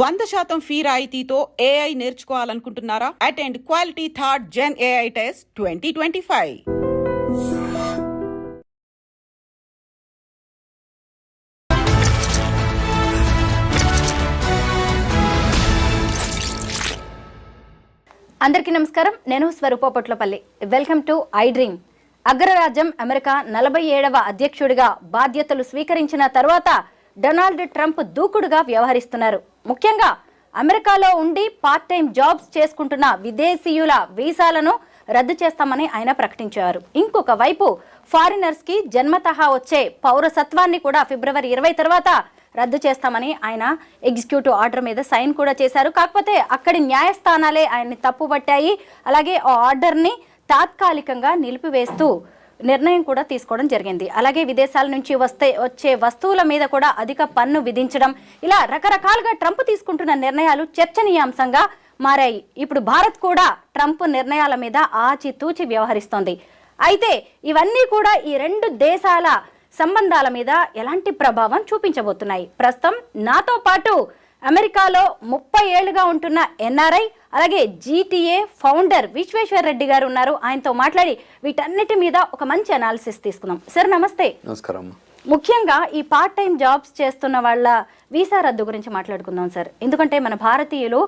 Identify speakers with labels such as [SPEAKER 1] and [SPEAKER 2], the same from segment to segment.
[SPEAKER 1] వంద శాతం ఫీ రాయితీతో AI నేర్చుకోవాలనుకుంటున్నారా? Attend quality third gen AI test twenty twenty five
[SPEAKER 2] అందరికీ నమస్కారం. నేను Swaroopa Potlapalli. Welcome to I Dream అగ్రరాజ్యం అమెరికా నలభై ఏడవ అధ్యక్షుడిగా బాధ్యతలు స్వీకరించిన తర్వాత డొనాల్డ్ ట్రంప్ దూకుడుగా వ్యవహరిస్తున్నారు. ముఖ్యంగా అమెరికాలో ఉండి పార్ట్ టైం జాబ్స్ చేసుకుంటున్న విదేశీయుల వీసాలను రద్దు చేస్తామని ఆయన ప్రకటించారు. ఇంకొక వైపు ఫారినర్స్కి జన్మతహా వచ్చే పౌరసత్వాన్ని కూడా ఫిబ్రవరి ఇరవై తర్వాత రద్దు చేస్తామని ఆయన ఎగ్జిక్యూటివ్ ఆర్డర్ మీద సైన్ కూడా చేశారు. కాకపోతే అక్కడి న్యాయస్థానాలే ఆయన్ని తప్పుపట్టాయి. అలాగే ఆ ఆర్డర్ని తాత్కాలికంగా నిలిపివేస్తూ నిర్ణయం కూడా తీసుకోవడం జరిగింది. అలాగే విదేశాల నుంచి వస్తే వచ్చే వస్తువుల మీద కూడా అధిక పన్ను విధించడం ఇలా రకరకాలుగా ట్రంప్ తీసుకుంటున్న నిర్ణయాలు చర్చనీయాంశంగా మారాయి. ఇప్పుడు భారత్ కూడా ట్రంప్ నిర్ణయాల మీద ఆచితూచి వ్యవహరిస్తోంది. అయితే ఇవన్నీ కూడా ఈ రెండు దేశాల సంబంధాల మీద ఎలాంటి ప్రభావం చూపించబోతున్నాయి? ప్రస్తుతం నాతో పాటు అమెరికాలో ముప్పై ఏళ్ళుగా ఉంటున్న ఎన్ఆర్ఐ అలాగే జీటీఏ ఫౌండర్ విశ్వేశ్వర్ రెడ్డి గారు ఉన్నారు. ఆయనతో మాట్లాడి వీటన్నిటి మీద ఒక మంచి అనాలిసిస్ తీసుకుందాం. సార్ నమస్తే.
[SPEAKER 3] నమస్కారం
[SPEAKER 2] ముఖ్యంగా ఈ పార్ట్ టైం జాబ్స్ చేస్తున్న వాళ్ళ వీసా రద్దు గురించి మాట్లాడుకుందాం సార్ ఎందుకంటే మన భారతీయులు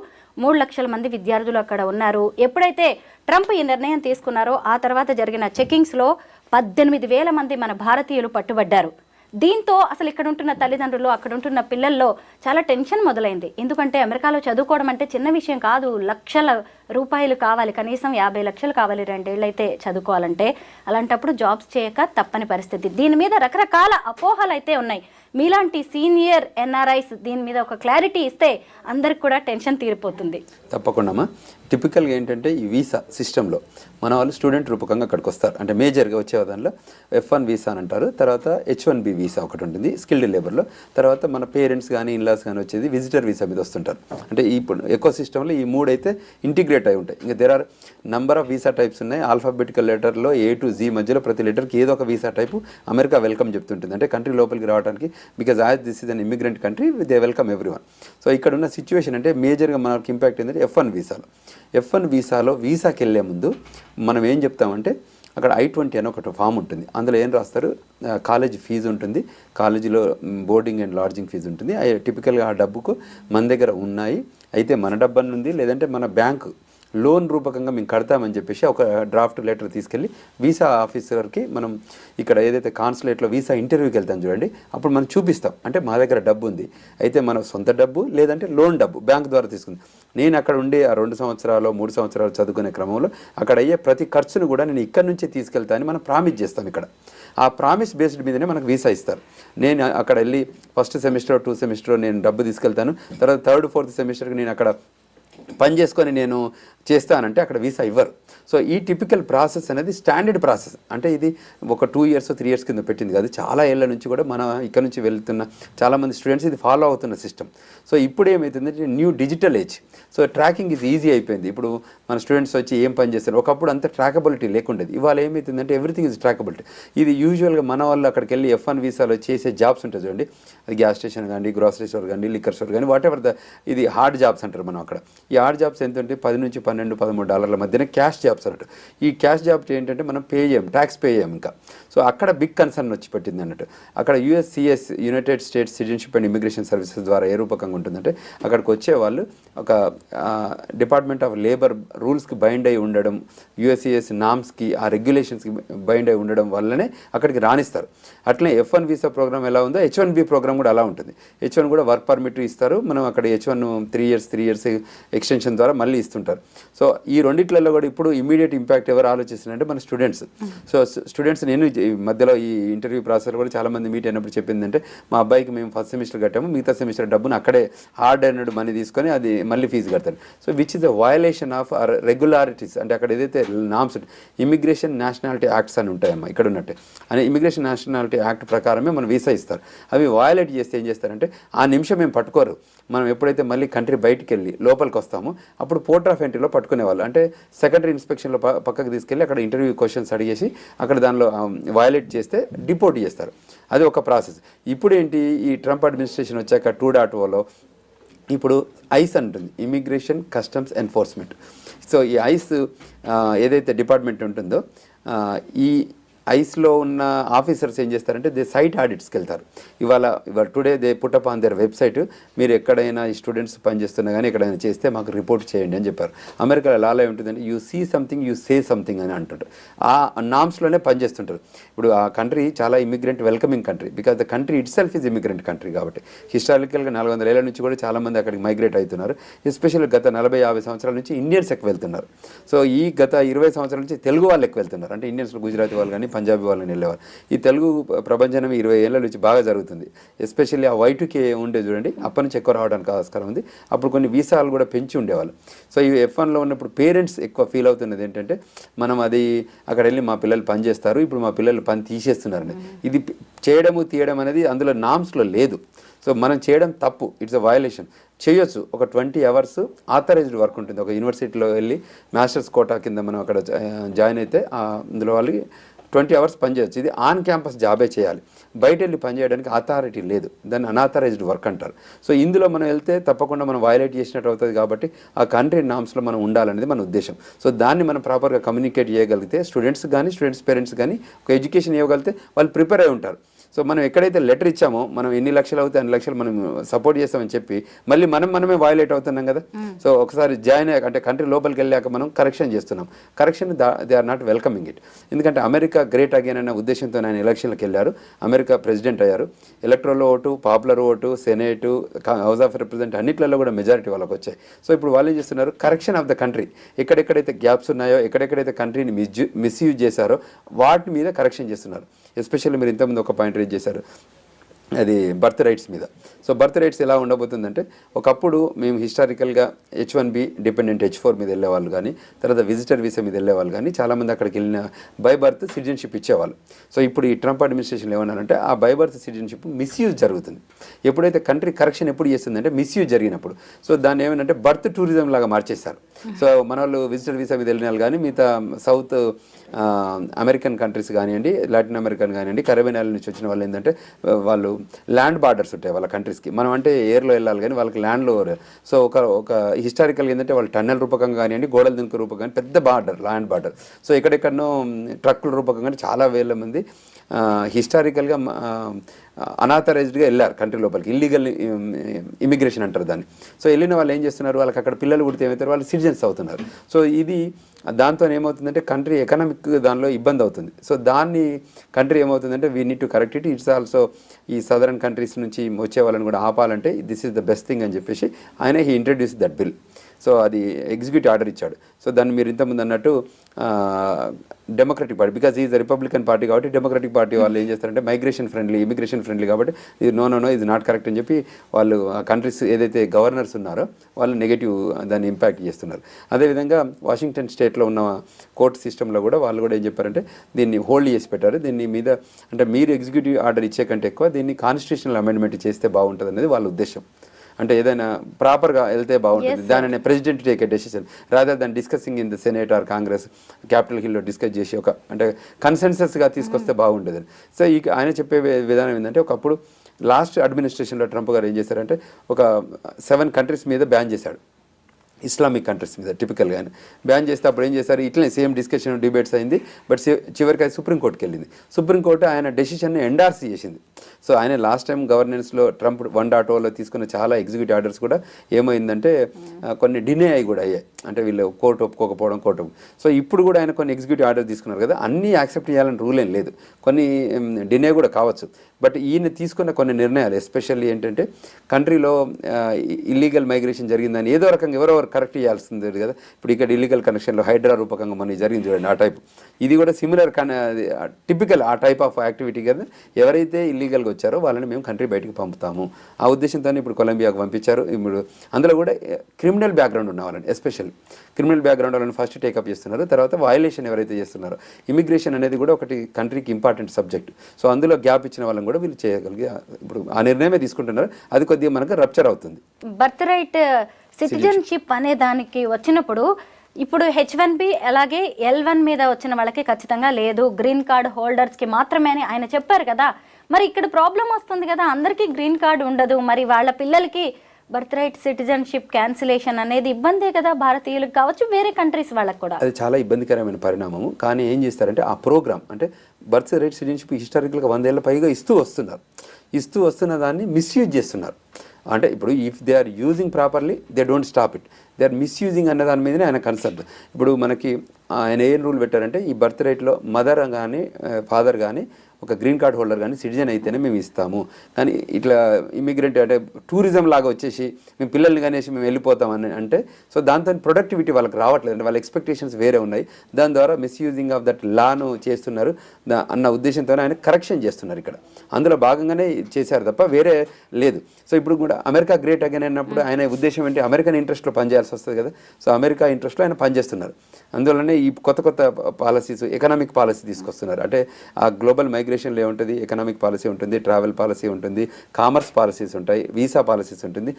[SPEAKER 2] మూడు లక్షల మంది విద్యార్థులు అక్కడ ఉన్నారు. ఎప్పుడైతే ట్రంప్ ఈ నిర్ణయం తీసుకున్నారో ఆ తర్వాత జరిగిన చెకింగ్స్లో పద్దెనిమిది వేల మంది మన భారతీయులు పట్టుబడ్డారు. దీంతో అసలు ఇక్కడ ఉంటున్న తల్లిదండ్రులు అక్కడ ఉంటున్న పిల్లల్లో చాలా టెన్షన్ మొదలైంది. ఎందుకంటే అమెరికాలో చదువుకోవడం అంటే చిన్న విషయం కాదు లక్షల రూపాయలు కావాలి కనీసం యాభై లక్షలు కావాలి రెండేళ్ళు అయితే చదువుకోవాలంటే అలాంటప్పుడు జాబ్స్ చేయక తప్పని పరిస్థితి. దీని మీద రకరకాల అపోహలు అయితే ఉన్నాయి. మీలాంటి సీనియర్ ఎన్ఆర్ఐస్ దీని మీద ఒక క్లారిటీ ఇస్తే అందరికి కూడా టెన్షన్ తీరిపోతుంది.
[SPEAKER 3] తప్పకుండా టిపికల్గా ఏంటంటే ఈ వీసా సిస్టంలో మన వాళ్ళు స్టూడెంట్ రూపకంగా అక్కడికి వస్తారు. అంటే మేజర్గా వచ్చే దానిలో ఎఫ్ వన్ వీసా అని అంటారు. తర్వాత హెచ్ వన్ బి వీసా ఒకటి ఉంటుంది స్కిల్డ్ లేబర్లో తర్వాత మన పేరెంట్స్ కానీ ఇన్లాస్ కానీ వచ్చేది విజిటర్ వీసా మీద వస్తుంటారు. అంటే ఇప్పుడు ఎకో సిస్టంలో ఈ మూడైతే ఇంటిగ్రేట్ ఇంటిగ్రేట్ అయి ఉంటాయి. ఇంకా there are number of visa types ఉన్నాయి. ఆల్ఫాబెటికల్ లెటర్లో ఏ టు జీ మధ్యలో ప్రతి లెటర్కి ఏదో ఒక వీసా టైపు అమెరికా వెల్కమ్ చెప్తుంటుంది. అంటే కంట్రీ లోపలికి రావడానికి because as this is an immigrant country they welcome everyone so ఇక్కడ ఉన్న సిచ్యువేషన్ అంటే మేజర్గా మనకి ఇంపాక్ట్ ఏంటంటే ఎఫ్ వన్ వీసాలో ఎఫ్ వన్ వీసాలో వీసాకి వెళ్ళే ముందు మనం ఏం చెప్తామంటే అక్కడ ఐ ట్వంటీ అని ఒకటి ఫామ్ ఉంటుంది. అందులో ఏం రాస్తారు? కాలేజ్ ఫీజు ఉంటుంది. కాలేజీలో బోర్డింగ్ అండ్ లాడ్జింగ్ ఫీజు ఉంటుంది. అవి టిపికల్గా ఆ డబ్బుకు మన దగ్గర ఉన్నాయి. అయితే మన డబ్బు అని ఉంది లేదంటే మన బ్యాంకు లోన్ రూపకంగా మేము కడతామని చెప్పేసి ఒక డ్రాఫ్ట్ లెటర్ తీసుకెళ్ళి వీసా ఆఫీసర్కి మనం ఇక్కడ ఏదైతే కాన్సులేట్లో వీసా ఇంటర్వ్యూకి వెళ్తాం చూడండి అప్పుడు మనం చూపిస్తాం. అంటే మా దగ్గర డబ్బు ఉంది. అయితే మన సొంత డబ్బు లేదంటే లోన్ డబ్బు బ్యాంక్ ద్వారా తీసుకుంది. నేను అక్కడ ఉండి ఆ రెండు సంవత్సరాలు మూడు సంవత్సరాలు చదువుకునే క్రమంలో అక్కడ అయ్యే ప్రతి ఖర్చును కూడా నేను ఇక్కడ నుంచే తీసుకెళ్తానని మనం ప్రామిస్ చేస్తాం ఇక్కడ. ఆ ప్రామిస్ బేస్డ్ మీదనే మనకు వీసా ఇస్తారు. నేను అక్కడ వెళ్ళి ఫస్ట్ సెమిస్టర్ టూ సెమిస్టర్ నేను డబ్బు తీసుకెళ్తాను. తర్వాత థర్డ్ ఫోర్త్ సెమిస్టర్కి నేను అక్కడ పని చేసుకొని నేను చేస్తానంటే అక్కడ వీసా ఇవ్వరు. సో ఈ టిపికల్ ప్రాసెస్ అనేది స్టాండర్డ్ ప్రాసెస్. అంటే ఇది ఒక టూ ఇయర్స్ త్రీ ఇయర్స్ కింద పెట్టింది కాదు. చాలా ఏళ్ళ నుంచి కూడా మన ఇక్కడ నుంచి వెళ్తున్న చాలామంది స్టూడెంట్స్ ఇది ఫాలో అవుతున్న సిస్టమ్. సో ఇప్పుడు ఏమవుతుందంటే new digital age. So tracking ఇది ఈజీ అయిపోయింది. ఇప్పుడు మన స్టూడెంట్స్ వచ్చి ఏం పని చేస్తారు? ఒకప్పుడు అంత ట్రాకబిలిటీ లేకుండేది. ఇవాళ ఏమవుతుందంటే ఎవ్రీథింగ్ ఇస్ ట్రాకబిలిటీ. ఇది యూజువల్గా మన వాళ్ళు అక్కడికి వెళ్ళి ఎఫ్ వన్ వీసాలో చేసే జాబ్స్ ఉంటుంది చూడండి. అది గ్యాస్ స్టేషన్ కానీ గ్రాసరీ స్టోర్ కానీ లిక్కర్ స్టోర్ కానీ వాట్ ఎవర్ ద ఇది హార్డ్ జాబ్స్ అంటారు మనం అక్కడ. ఈ ఆడ్ జాబ్స్ ఎంత ఉంటే పది నుంచి పన్నెండు పదమూడు డాలర్ల మధ్యన క్యాష్ జాబ్స్ అన్నట్టు. ఈ క్యాష్ జాబ్ ఏంటంటే మనం పే చేయం ట్యాక్స్ పే చేయం ఇంకా. సో అక్కడ బిగ్ కన్సర్న్ వచ్చి పెట్టింది అన్నట్టు. అక్కడ USCIS United States Citizenship and Immigration Services ద్వారా ఏ రూపకంగా ఉంటుందంటే అక్కడికి వచ్చే వాళ్ళు ఒక డిపార్ట్మెంట్ ఆఫ్ లేబర్ రూల్స్కి బైండ్ అయి ఉండడం యుఎస్సిఎస్ నామ్స్కి ఆ రెగ్యులేషన్స్కి బైండ్ అయి ఉండడం వల్లనే అక్కడికి రాణిస్తారు. అట్లనే ఎఫ్ వన్ వీసా ప్రోగ్రామ్ ఎలా ఉందో హెచ్ వన్ బి ప్రోగ్రామ్ కూడా అలా ఉంటుంది. హెచ్ వన్ కూడా వర్క్ పర్మిట్ ఇస్తారు. మనం అక్కడ H one three years three years extension ద్వారా మళ్ళీ ఇస్తుంటారు. సో ఈ రెండిట్లలో కూడా ఇప్పుడు ఇమీడియట్ ఇంపాక్ట్ ఎవరు ఆలోచిస్తున్నారంటే మన స్టూడెంట్స్ సో స్టూడెంట్స్ నేను ఈ మధ్యలో ఈ ఇంటర్వ్యూ ప్రాసెస్ కూడా చాలామంది మీట్ అయినప్పుడు చెప్పిందంటే మా అబ్బాయికి మేము ఫస్ట్ సెమిస్టర్ కట్టాము మిగతా సెమిస్టర్ డబ్బును అక్కడే హార్డ్ ఎర్నడ్ మనీ తీసుకొని అది మళ్ళీ ఫీజు కడతాడు so which is the violation of regularities అంటే అక్కడ ఏదైతే నామ్స్ ఇమిగ్రేషన్ నేషనాలిటీ యాక్ట్స్ అని ఉంటాయమ్మా ఇక్కడ ఉన్నట్టే. అని ఇమిగ్రేషన్ నేషనాలిటీ యాక్ట్ ప్రకారమే మనం వీసా ఇస్తారు. అవి వయలేట్ చేస్తే ఏం చేస్తారంటే ఆ నిమిషం మేము పట్టుకోరు. మనం ఎప్పుడైతే మళ్ళీ కంట్రీ బయటికి వెళ్ళి లోపలికి వస్తాము అప్పుడు పోర్ట్ ఆఫ్ ఎంట్రీలో పట్టుకునేవాళ్ళు. అంటే సెకండరీ ఇన్స్పెక్షన్లో పక్కకు తీసుకెళ్ళి అక్కడ ఇంటర్వ్యూ క్వశ్చన్స్ అడిగేసి అక్కడ దానిలో వయలేట్ చేస్తే డిపోర్ట్ చేస్తారు. అది ఒక ప్రాసెస్. ఇప్పుడు ఏంటి? ఈ ట్రంప్ అడ్మినిస్ట్రేషన్ వచ్చాక టూ డాట్ ఓలో ఇప్పుడు ఐస్ అంటుంది. Immigration customs enforcement. సో ఈ ఐస్ ఏదైతే డిపార్ట్మెంట్ ఉంటుందో ఈ ఐస్లో ఉన్న ఆఫీసర్స్ ఏం చేస్తారంటే దే సైట్ ఆడిట్స్కి వెళ్తారు ఇవాళ ఇవాళ today they put up on their website మీరు ఎక్కడైనా ఈ స్టూడెంట్స్ పనిచేస్తున్నా కానీ ఎక్కడైనా చేస్తే మాకు రిపోర్ట్ చేయండి అని చెప్పారు. అమెరికాలో లాలో ఏముంటుందంటే you see something you say something అని అంటుంటారు ఆ నామ్స్లోనే పనిచేస్తుంటారు ఇప్పుడు ఆ కంట్రీ చాలా immigrant welcoming country because the country itself is immigrant country కాబట్టి. హిస్టారికల్గా నాలుగు వందల ఏళ్ళ నుంచి కూడా చాలామంది అక్కడికి మైగ్రేట్ అవుతున్నారు ఎస్పెషల్లీ గత నలభై యాభై సంవత్సరాల నుంచి ఇండియన్స్ ఎక్కువ వెళ్తున్నారు. సో ఈ గత ఇరవై సంవత్సరాల నుంచి తెలుగు వాళ్ళు ఎక్కువ వెళ్తున్నారు. అంటే ఇండియన్స్ గుజరాతీ వాళ్ళు కానీ పంజాబీ వాళ్ళు కానీ వెళ్ళేవారు ఈ తెలుగు ప్రపంచం ఇరవై ఏళ్ళ నుంచి బాగా జరుగుతుంది. ఎస్పెషల్లీ ఆ వైటుకే ఉండే చూడండి అప్పటి నుంచి ఎక్కువ రావడానికి ఆస్కారం ఉంది. అప్పుడు కొన్ని వీసాలు కూడా పెంచి ఉండేవాళ్ళు. సో ఈ ఎఫ్ వన్లో ఉన్నప్పుడు పేరెంట్స్ ఎక్కువ ఫీల్ అవుతున్నది ఏంటంటే మనం అది అక్కడ వెళ్ళి మా పిల్లలు పని చేస్తారు ఇప్పుడు మా పిల్లలు పని తీసేస్తున్నారని. ఇది చేయడము తీయడం అనేది అందులో నామ్స్లో లేదు. సో మనం చేయడం తప్పు. ఇట్స్ అ వయలేషన్ చేయొచ్చు. ఒక ట్వంటీ అవర్స్ ఆథరైజ్డ్ వర్క్ ఉంటుంది. ఒక యూనివర్సిటీలో వెళ్ళి మాస్టర్స్ కోటా కింద మనం అక్కడ జాయిన్ అయితే అందులో వాళ్ళకి ట్వంటీ అవర్స్ పనిచేయచ్చు ఇది ఆన్ క్యాంపస్ జాబే చేయాలి. బయట వెళ్ళి పనిచేయడానికి అథారిటీ లేదు. దాన్ని అనాథరైజ్డ్ వర్క్ అంటారు. సో ఇందులో మనం వెళ్తే తప్పకుండా మనం వైలేట్ చేసినట్టు అవుతుంది కాబట్టి ఆ కంట్రీ నామ్స్లో మనం ఉండాలనేది మన ఉద్దేశం. సో దాన్ని మనం ప్రాపర్గా కమ్యూనికేట్ చేయగలిగితే స్టూడెంట్స్ కానీ స్టూడెంట్స్ పేరెంట్స్ కానీ ఒక ఎడ్యుకేషన్ ఇవ్వగలిగితే వాళ్ళు ప్రిపేర్ అయి ఉంటారు. సో మనం ఎక్కడైతే లెటర్ ఇచ్చామో మనం ఎన్ని లక్షలు అవుతాయి అన్ని లక్షలు మనం సపోర్ట్ చేస్తామని చెప్పి మళ్ళీ మనం మనమే వైలేట్ అవుతున్నాం కదా? సో ఒకసారి జాయిన్ అయ్యాక అంటే కంట్రీ లోపలికి వెళ్ళాక మనం కరెక్షన్ చేస్తున్నాం. Correction they are not welcoming it ఎందుకంటే అమెరికా గ్రేట్ అగైన్ అనే ఉద్దేశంతో ఆయన ఎలక్షన్లకు వెళ్ళారు. అమెరికా ప్రెసిడెంట్ అయ్యారు. Electoral vote popular vote senate house of represent అన్నిట్లలో కూడా మెజారిటీ వాళ్ళకి వచ్చాయి. సో ఇప్పుడు వాళ్ళు ఏం చేస్తున్నారు? కరెక్షన్ ఆఫ్ ద కంట్రీ ఎక్కడెక్కడైతే గ్యాప్స్ ఉన్నాయో ఎక్కడెక్కడైతే కంట్రీని మిస్యూ మిస్యూజ్ చేశారో వాటి మీద కరెక్షన్ చేస్తున్నారు. ఎస్పెషల్లీ మీరు ఇంతకుముందు ఒక పాయింట్ రేజ్ చేశారు. అది బర్త్ రైట్స్ మీద. సో బర్త్ రైట్స్ ఎలా ఉండబోతుందంటే ఒకప్పుడు మేము హిస్టారికల్గా H one B dependent H four మీద వెళ్ళేవాళ్ళు కానీ తర్వాత విజిటర్ వీసా మీద వెళ్ళేవాళ్ళు కానీ చాలామంది అక్కడికి వెళ్ళిన బై బర్త్ సిటిజన్షిప్ ఇచ్చేవాళ్ళు. సో ఇప్పుడు ఈ ట్రంప్ అడ్మినిస్ట్రేషన్ ఏమన్నారంటే ఆ బై బర్త్ సిటిజన్షిప్ మిస్యూజ్ జరుగుతుంది. ఎప్పుడైతే కంట్రీ కరెక్షన్ ఎప్పుడు చేస్తుందంటే మిస్యూజ్ జరిగినప్పుడు. సో దాన్ని ఏమంటే బర్త్ టూరిజం లాగా మార్చేస్తారు సో మన వాళ్ళు విజిటర్ వీసా మీద వెళ్ళిన వాళ్ళు కానీ మిగతా సౌత్ అమెరికన్ కంట్రీస్ కానివ్వండి లాటిన్ అమెరికన్ కానివ్వండి కరేబియన్ ఐలాండ్ నుంచి వచ్చిన వాళ్ళు ఏంటంటే వాళ్ళు ల్యాండ్ బార్డర్స్ ఉంటాయి వాళ్ళ కంట్రీస్కి మనం అంటే ఎయిర్లో వెళ్ళాలి కానీ వాళ్ళకి ల్యాండ్లో సో ఒక ఒక హిస్టారికల్ ఏంటంటే వాళ్ళు టన్నెల్ రూపకంగా కానివ్వండి గోడల దింకు రూపకంగా కానీ పెద్ద బార్డర్ ల్యాండ్ బార్డర్ సో ఎక్కడెక్కడనో ట్రక్కుల రూపకంగా కానీ చాలా వేల మంది హిస్టారికల్గా అనాథరైజ్డ్గా వెళ్ళారు కంట్రీ లోపలికి. ఇల్లీగల్ ఇమిగ్రేషన్ అంటారు దాన్ని. సో వెళ్ళిన వాళ్ళు ఏం చేస్తున్నారు? వాళ్ళకి అక్కడ పిల్లలు పుడితే ఏమవుతారు? వాళ్ళు సిటిజన్స్ అవుతున్నారు. సో ఇది దాంతో ఏమవుతుందంటే కంట్రీ ఎకనామిక్ దానిలో ఇబ్బంది అవుతుంది. సో దాన్ని కంట్రీ ఏమవుతుందంటే we need to correct it it's also ఈ సదరన్ కంట్రీస్ నుంచి వచ్చే వాళ్ళని కూడా ఆపాలంటే this is the best thing అని చెప్పేసి ఆయన he introduce that bill so అది ఎగ్జిక్యూటివ్ ఆర్డర్ ఇచ్చాడు. సో దాన్ని మీరు ఇంతకుముందు అన్నట్టు Democratic Party because is Republican Party కాబట్టి డెమోక్రటిక్ పార్టీ వాళ్ళు ఏం చేస్తారంటే మైగ్రేషన్ ఫ్రెండ్లీ ఇమిగ్రేషన్ ఫ్రెండ్లీ కాబట్టి ఇది నో నో నో ఇది నాట్ కరెక్ట్ అని చెప్పి వాళ్ళు కంట్రీస్ ఏదైతే గవర్నర్స్ ఉన్నారో వాళ్ళు నెగిటివ్ దాన్ని ఇంపాక్ట్ చేస్తున్నారు. అదేవిధంగా వాషింగ్టన్ స్టేట్లో ఉన్న కోర్ట్ సిస్టంలో కూడా వాళ్ళు కూడా ఏం చెప్పారంటే దీన్ని హోల్డ్ చేసి పెట్టారు. దీన్ని మీద అంటే మీరు ఎగ్జిక్యూటివ్ ఆర్డర్ ఇచ్చే కంటే ఎక్కువ దీన్ని కాన్స్టిట్యూషనల్ అమెండ్మెంట్ చేస్తే బాగుంటుంది అనేది వాళ్ళ ఉద్దేశం. అంటే ఏదైనా ప్రాపర్గా వెళ్తే బాగుంటుంది. దానిని president take a decision rather than discussing in the Senate or Congress Capitol హిల్లో discuss చేసి ఒక అంటే కన్సెన్సస్గా తీసుకొస్తే బాగుంటుంది. సో ఈ ఆయన చెప్పే విధానం ఏంటంటే ఒకప్పుడు లాస్ట్ అడ్మినిస్ట్రేషన్లో ట్రంప్ గారు ఏం చేశారంటే ఒక సెవెన్ కంట్రీస్ మీద బ్యాన్ చేశాడు. ఇస్లామిక్ కంట్రీస్ మీద టిపికల్గా బ్యాన్ చేస్తే అప్పుడు ఏం చేశారు? ఇట్లనే సేమ్ డిస్కషన్ డిబేట్స్ అయింది. బట్ చివరికి అది సుప్రీంకోర్టుకి వెళ్ళింది సుప్రీంకోర్టు ఆయన డెసిషన్ని ఎండార్స్ చేసింది. సో ఆయన లాస్ట్ టైం గవర్నెన్స్లో ట్రంప్ వన్ డాట్ ఓలో తీసుకున్న చాలా ఎగ్జిక్యూటివ్ ఆర్డర్స్ కూడా ఏమైందంటే ఆ, కొన్ని డినే అయ్యి కూడా అయ్యాయి. అంటే వీళ్ళు కోర్టు ఒప్పుకోకపోవడం కోర్టు సో ఇప్పుడు కూడా ఆయన కొన్ని ఎగ్జిక్యూటివ్ ఆర్డర్ తీసుకున్నారు కదా అన్నీ యాక్సెప్ట్ చేయాలని రూల్ ఏం లేదు. కొన్ని డినే కూడా కావచ్చు. బట్ ఈయన తీసుకున్న కొన్ని నిర్ణయాలు ఎస్పెషల్లీ ఏంటంటే కంట్రీలో ఇల్లీగల్ మైగ్రేషన్ జరిగిందని ఏదో రకంగా ఎవరెవరు కరెక్ట్ చేయాల్సింది కదా? ఇప్పుడు ఇక్కడ ఇల్లీగల్ కనెక్షన్లో హైడ్రా రూపకంగా మనకి జరిగింది చూడండి ఆ టైప్ ఇది కూడా సిమిలర్ కన్ టిపికల్ ఆ టైప్ ఆఫ్ యాక్టివిటీ కదా. ఎవరైతే ఇల్లీగల్గా వచ్చారో వాళ్ళని మేము కంట్రీ బయటకు పంపుతాము. ఆ ఉద్దేశంతో ఇప్పుడు కొలంబియాకు పంపించారు. ఇప్పుడు అందులో కూడా క్రిమినల్ బ్యాక్గ్రౌండ్ ఉన్న వాళ్ళని ఎస్పెషల్లీ క్రిమినల్ బ్యాక్గ్రౌండ్ వాళ్ళని ఫస్ట్ టేకప్ చేస్తున్నారు. తర్వాత వయలేషన్ ఎవరైతే చేస్తున్నారో ఇమిగ్రేషన్ అనేది కూడా ఒకటి కంట్రీకి ఇంపార్టెంట్ సబ్జెక్ట్ సో అందులో గ్యాప్ ఇచ్చిన వాళ్ళని కూడా వీళ్ళు చేయగలిగి ఇప్పుడు ఆ నిర్ణయమే తీసుకుంటున్నారు. అది కొద్దిగా మనకు రప్చర్ అవుతుంది.
[SPEAKER 2] బర్త్ రైట్ సిటిజన్షిప్ అనే దానికి వచ్చినప్పుడు ఇప్పుడు హెచ్ వన్ బి అలాగే ఎల్ వన్ మీద వచ్చిన వాళ్ళకి ఖచ్చితంగా లేదు. గ్రీన్ కార్డ్ హోల్డర్స్కి మాత్రమే అని ఆయన చెప్పారు కదా. మరి ఇక్కడ ప్రాబ్లం వస్తుంది కదా. అందరికీ గ్రీన్ కార్డు ఉండదు. మరి వాళ్ళ పిల్లలకి బర్త్ రైట్ సిటిజన్షిప్ క్యాన్సిలేషన్ అనేది ఇబ్బందే కదా భారతీయులకు కావచ్చు వేరే కంట్రీస్ వాళ్ళకి కూడా.
[SPEAKER 3] అది చాలా ఇబ్బందికరమైన పరిణామము. కానీ ఏం చేస్తారంటే ఆ ప్రోగ్రామ్ అంటే బర్త్ రైట్ సిటిజన్షిప్ హిస్టారికల్గా వందేళ్ళ పైగా ఇస్తూ వస్తున్నారు. ఇస్తూ వస్తున్న దాన్ని మిస్యూజ్ చేస్తున్నారు. అంటే ఇప్పుడు if they are using properly they don't stop it they are misusing అన్న దాని మీదనే ఆయన కన్సర్న్ ఇప్పుడు మనకి ఆయన ఏం రూల్ పెట్టారంటే ఈ బర్త్ రేట్లో మదర్ కానీ ఫాదర్ కానీ ఒక గ్రీన్ కార్డ్ హోల్డర్ కానీ సిటిజన్ అయితేనే మేము ఇస్తాము. కానీ ఇట్లా ఇమిగ్రెంట్ అంటే టూరిజం లాగా వచ్చేసి మేము పిల్లల్ని కనేసి మేము వెళ్ళిపోతామని అంటే సో దాంతో ప్రొడక్టివిటీ వాళ్ళకి రావట్లేదు. అంటే వాళ్ళ ఎక్స్పెక్టేషన్స్ వేరే ఉన్నాయి. దాని ద్వారా మిస్యూజింగ్ ఆఫ్ దట్ లాను చేస్తున్నారు. అన్న ఉద్దేశంతో ఆయన కరెక్షన్ చేస్తున్నారు ఇక్కడ. అందులో భాగంగానే చేశారు తప్ప వేరే లేదు. సో ఇప్పుడు కూడా అమెరికా గ్రేట్ అగైన్ అన్నప్పుడు ఆయన ఉద్దేశం ఏంటి? అమెరికన్ ఇంట్రెస్ట్లో పనిచేయాల్సి వస్తుంది కదా. సో అమెరికా ఇంట్రెస్ట్లో ఆయన పనిచేస్తున్నారు. అందువల్లనే ఈ కొత్త కొత్త పాలసీస్ ఎకనామిక్ పాలసీ తీసుకొస్తున్నారు. అంటే ఆ గ్లోబల్ మైగ్రేషన్లో ఏముంటుంది ఎకనామిక్ పాలసీ ఉంటుంది ట్రావెల్ పాలసీ ఉంటుంది కామర్స్ పాలసీస్ ఉంటాయి వీసా పాలసీస్ ఉంటుంది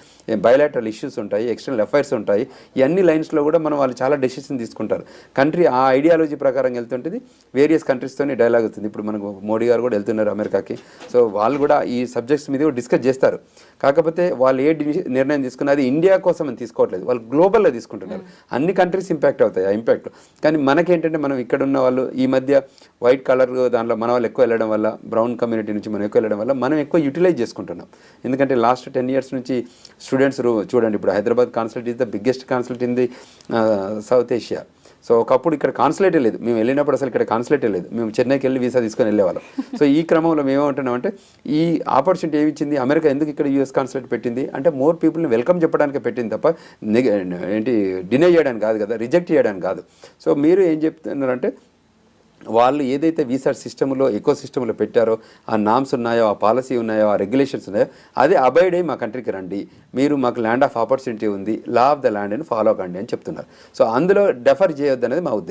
[SPEAKER 3] బయలాటరల్ ఇష్యూస్ ఉంటాయి ఎక్స్టర్నల్ అఫైర్స్ ఉంటాయి. ఈ అన్ని లైన్స్లో కూడా మనం వాళ్ళు చాలా డెసిషన్ తీసుకుంటారు. కంట్రీ ఆ ఐడియాలజీ ప్రకారం వెళ్తుంటుంది వేరియస్ కంట్రీస్తోని డైలాగ్ అవుతుంది. ఇప్పుడు మనకు మోడీ గారు కూడా వెళ్తున్నారు అమెరికాకి. సో వాళ్ళు కూడా ఈ సబ్జెక్ట్స్ మీద కూడా డిస్కస్ చేస్తారు. కాకపోతే వాళ్ళు ఏ నిర్ణయం తీసుకున్నా అది ఇండియా కోసం అని తీసుకోవట్లేదు. వాళ్ళు గ్లోబల్లో తీసుకుంటున్నారు. అన్ని కంట్రీస్ ఇంపాక్ట్ అవుతాయి ఆ ఇంపాక్ట్. కానీ మనకేంటంటే మనం ఇక్కడ ఉన్న వాళ్ళు ఈ మధ్య వైట్ కలర్ దాంట్లో మన వాళ్ళు ఎక్కువ వెళ్ళడం వల్ల బ్రౌన్ కమ్యూనిటీ నుంచి మనం ఎక్కువ వెళ్ళడం వల్ల మనం ఎక్కువ యూటిలైజ్ చేసుకుంటున్నాం. ఎందుకంటే లాస్ట్ టెన్ ఇయర్స్ నుంచి స్టూడెంట్స్ చూడండి ఇప్పుడు Hyderabad consulate is the biggest consulate in the South Asia. So ఒకప్పుడు ఇక్కడ కాన్సులేటే లేదు. మేము వెళ్ళినప్పుడు అసలు ఇక్కడ కాన్సులేటే లేదు. మేము చెన్నైకి వెళ్ళి వీసా తీసుకొని వెళ్ళేవాళ్ళం. సో ఈ క్రమంలో మేము ఏమంటున్నామంటే ఈ ఆపర్చునిటీ ఏమి ఇచ్చింది అమెరికా ఎందుకు ఇక్కడ యూఎస్ కాన్సులేట్ పెట్టింది? అంటే మోర్ పీపుల్ని వెల్కమ్ చెప్పడానికి పెట్టింది తప్ప ఏంటి డినై చేయడానికి కాదు కదా రిజెక్ట్ చేయడానికి కాదు. సో మీరు ఏం చెప్తున్నారంటే వాళ్ళు ఏదైతే వీసా సిస్టంలో ఎకో సిస్టంలో పెట్టారో ఆ నామ్స్ ఉన్నాయో ఆ పాలసీ ఉన్నాయో ఆ రెగ్యులేషన్స్ ఉన్నాయో అది అబైడ్ అయ్యి మా కంట్రీకి రండి. మీరు మాకు ల్యాండ్ ఆఫ్ ఆపర్చునిటీ ఉంది. లా ఆఫ్ ద ల్యాండ్ అని ఫాలో కండి అని చెప్తున్నారు. సో అందులో డెఫర్ చేయొద్దు అనేది మా ఉద్దేశం.